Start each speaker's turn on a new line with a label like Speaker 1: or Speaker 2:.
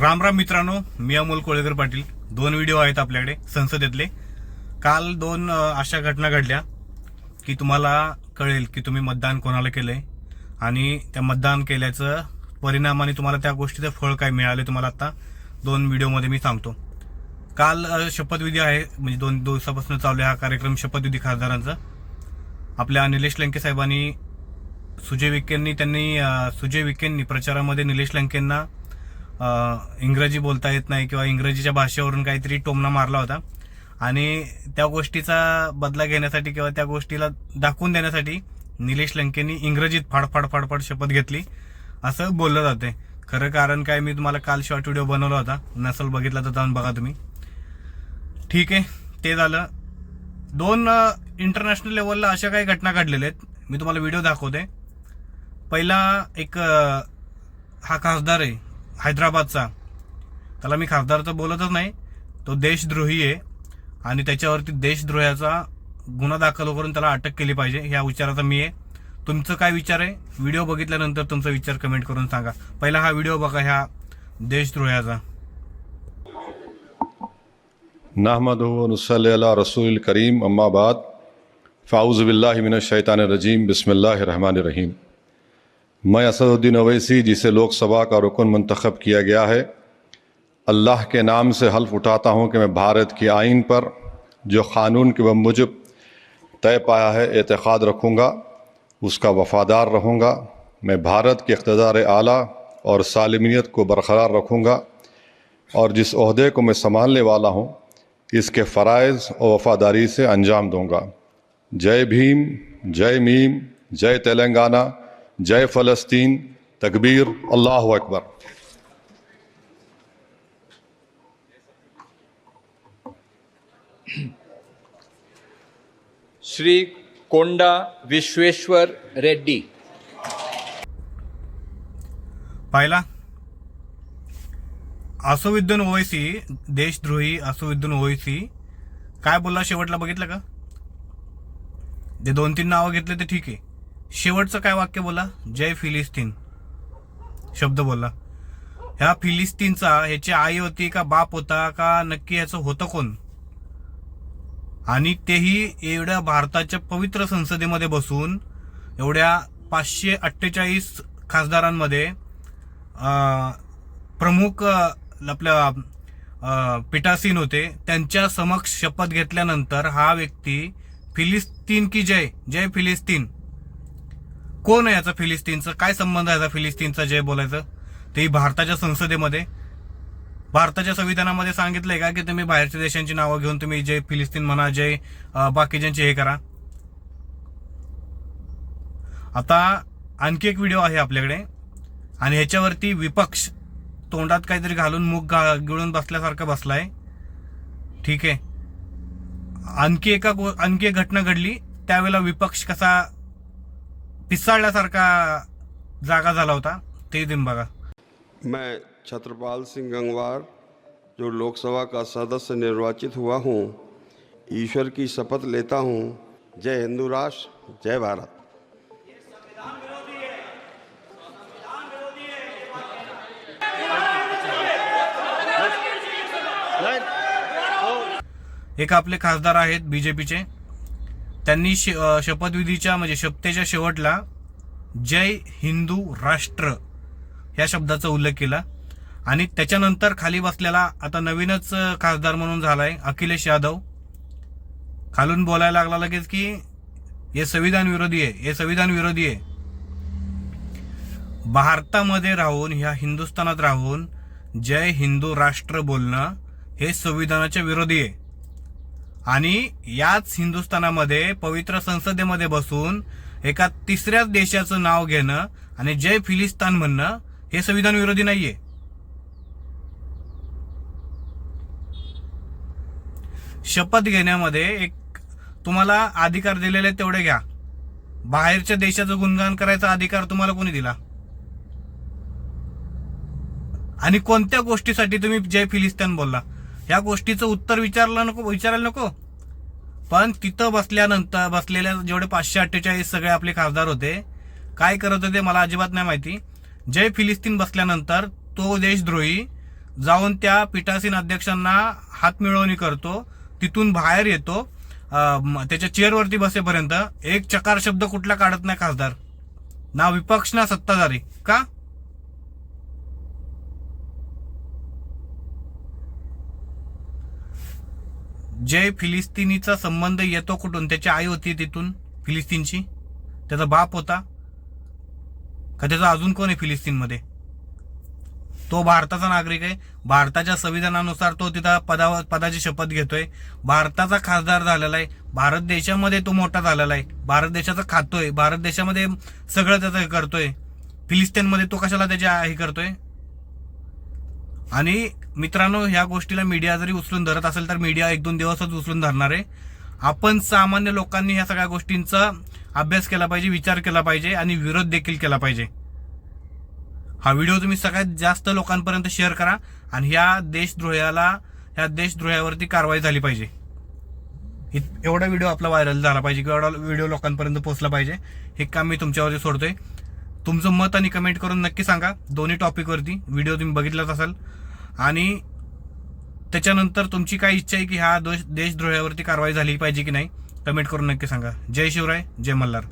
Speaker 1: राम राम मित्रांनो मी अमोल कोळेकर पाटील. दोन व्हिडिओ आहेत आपल्याकडे संसदेतले. काल दोन अशा घटना घडल्या की तुम्हाला कळेल की तुम्ही मतदान कोणाला केलं आहे आणि त्या मतदान केल्याचं परिणामाने तुम्हाला त्या गोष्टीचं फळ काय मिळाले तुम्हाला आता दोन व्हिडिओमध्ये मी सांगतो. काल शपथविधी आहे म्हणजे दोन दिवसापासून चालू आहे हा कार्यक्रम शपथविधी खासदारांचा. आपल्या निलेश लंके साहेबांनी सुजय विखेंनी त्यांनी सुजय विखेंनी प्रचारामध्ये निलेश लंकेंना इंग्रजी बोलता येत नाही किंवा इंग्रजीच्या भाषेवरून काहीतरी टोमणा मारला होता. आणि त्या गोष्टीचा बदला घेण्यासाठी किंवा त्या गोष्टीला दाखवून देण्यासाठी निलेश लंकेंनी इंग्रजीत फाडफाड फाडफाड शपथ घेतली. असं बोललं जाते. खरं कारण काय मी तुम्हाला काल शॉर्ट व्हिडिओ बनवला होता. नसल बघितला तर जाऊन बघा तुम्ही. ठीक आहे ते झालं. दोन इंटरनॅशनल लेवलला अशा काही घटना घडलेल्या आहेत. मी तुम्हाला व्हिडिओ दाखवते. पहिला एक हा खासदार आहे हैदराबादचा. त्याला मी खासदार तर बोलतच नाही. तो देशद्रोही आहे आणि त्याच्यावरती देशद्रोहाचा गुन्हा दाखल करून त्याला अटक केली पाहिजे. ह्या विचाराचा मी आहे. तुमचं काय विचार आहे? व्हिडिओ बघितल्यानंतर तुमचा विचार कमेंट करून सांगा. पहिला हा व्हिडिओ बघा ह्या देशद्रोहाचा.
Speaker 2: नहमद नसल्ला रसूल करीम अम्माबाद میں اسد الدین اویسی، جسے لوک سبھا کا رکن منتخب کیا گیا ہے، اللہ کے نام سے حلف اٹھاتا ہوں کہ میں بھارت کی آئین پر، جو قانون کے بمجب طے پایا ہے، اعتقاد رکھوں گا، اس کا وفادار رہوں گا، میں بھارت کے اقتدار اعلیٰ اور سالمیت کو برقرار رکھوں گا، اور جس عہدے کو میں سنبھالنے والا ہوں، اس کے فرائض اور وفاداری سے انجام دوں گا۔ جے بھیم، جے میم، جے تلنگانہ जय फ़लस्तीन तकबीर अल्लाह अकबर।
Speaker 3: श्री कोंडा विश्वेश्वर रेड्डी।
Speaker 1: पाहिला? असुविद्दून ओवैसी देशद्रोही असुविद्दून ओवैसी काय बोलला? शेवटला बघितलं का? जे दोन तीन नावं घेतले ते ठीक आहे. शेवटचं काय वाक्य बोला? जय फिलिस्तीन. शब्द बोलला ह्या फिलिस्तीनचा ह्याची आई होती का बाप होता का नक्की ह्याचं होतं कोण? आणि तेही एवढ्या भारताच्या पवित्र संसदेमध्ये बसून एवढ्या पाचशे अठ्ठेचाळीस खासदारांमध्ये प्रमुख आपल्या पिटासीन होते. त्यांच्या समक्ष शपथ घेतल्यानंतर हा व्यक्ती फिलिस्तीन की जय? जय फिलिस्तीन. कोण आहे याचा फिलिस्तीनचं? काय संबंध आहे याचा फिलिस्तीनचा? जय बोलायचं. ते भारताच्या संसदेमध्ये भारताच्या संविधानामध्ये सांगितलंय का की तुम्ही बाहेरच्या देशांची नावं घेऊन तुम्ही जय फिलिस्तीन म्हणा जय बाकीच्यांचे हे करा. आता आणखी एक व्हिडिओ आहे आपल्याकडे. आणि ह्याच्यावरती विपक्ष तोंडात काहीतरी घालून मुख गा- गिळून बसल्यासारखं बसलाय. ठीक आहे. आणखी एका गो- आणखी एक घटना घडली. त्यावेळेला विपक्ष कसा पिसाळल्यासारखा जागा झाला होता. ते दिन बघा.
Speaker 4: मैं छत्रपाल सिंह गंगवार जो लोकसभा का सदस्य निर्वाचित हुआ हूँ ईश्वर की शपथ लेता हूँ। जय हिंदू राष्ट्र जय भारत।
Speaker 1: एक आपले खासदार आहेत बीजेपीचे. त्यांनी श- शपथविधीच्या म्हणजे शपथेच्या शेवटला जय हिंदू राष्ट्र या शब्दाचा उल्लेख केला. आणि त्याच्यानंतर खाली बसलेला आता नवीनच खासदार म्हणून झालाय अखिलेश यादव. खालून बोलायला लागला लगेच की हे संविधान विरोधी आहे हे संविधान विरोधी आहे. भारतामध्ये राहून ह्या हिंदुस्थानात राहून जय हिंदू राष्ट्र बोलणं हे संविधानाच्या विरोधी आहे. आणि याच हिंदुस्थानामध्ये पवित्र संसदेमध्ये बसून एका तिसऱ्याच देशाचं नाव घेणं आणि जय फिलिस्तान म्हणणं हे संविधान विरोधी नाहीये. शपथ घेण्यामध्ये एक तुम्हाला अधिकार दिलेले तेवढे घ्या. बाहेरच्या देशाचं गुणगान करायचा अधिकार तुम्हाला कोणी दिला? आणि कोणत्या गोष्टीसाठी तुम्ही जय फिलिस्तान बोलला? या गोष्टीचं उत्तर विचारलं नको विचारायला नको. पण तिथं बसल्यानंतर बसलेल्या जेवढे पाचशे अठ्ठेचाळीस सगळे आपले खासदार होते काय करत होते मला अजिबात नाही माहिती. जय फिलिस्तीन बसल्यानंतर तो देशद्रोही जाऊन त्या पीठासीन अध्यक्षांना हात मिळवणी करतो तिथून बाहेर येतो त्याच्या चेअरवरती बसेपर्यंत एक चकार शब्द कुठला काढत नाही खासदार. ना विपक्ष ना सत्ताधारी. का? जे फिलिस्तिनीचा संबंध येतो कुठून? त्याची आई होती तिथून फिलिस्तीनची. त्याचा बाप होता. का त्याचा अजून कोण आहे फिलिस्तीनमध्ये? तो भारताचा नागरिक आहे. भारताच्या संविधानानुसार तो तिथं पदावर पदाची शपथ घेतोय. भारताचा खासदार झालेला आहे. भारत देशामध्ये तो मोठा झालेला आहे. भारत देशाचा खातोय. भारत देशामध्ये सगळं त्याचं हे करतोय. फिलिस्तीनमध्ये तो कशाला त्याच्या हे करतोय? आणि मित्रांनो ह्या गोष्टीला मीडिया जरी उचलून धरत असेल तर मीडिया एक दोन दिवसच उचलून धरणार आहे. आपण सामान्य लोकांनी ह्या सगळ्या गोष्टींचा अभ्यास केला पाहिजे विचार केला पाहिजे आणि विरोध देखील केला पाहिजे. हा व्हिडिओ तुम्ही सगळ्यात जास्त लोकांपर्यंत शेअर करा आणि ह्या देशद्रोह्याला ह्या देशद्रोह्यावरती कारवाई झाली पाहिजे. एवढा व्हिडिओ आपला व्हायरल झाला पाहिजे किंवा एवढा व्हिडिओ लोकांपर्यंत पोहोचला पाहिजे हे काम मी तुमच्यावरती सोडतोय. तुमचं मत आणि कमेंट करून नक्की सांगा. दोन्ही टॉपिकवरती व्हिडिओ तुम्ही बघितलाच असाल. आणि त्याच्यानंतर तुमची काय इच्छा आहे की ह्या दोष देशद्रोह्यावरती कारवाई झाली पाहिजे की नाही? कमेंट करून नक्की सांगा. जय शिवराय जय मल्हार.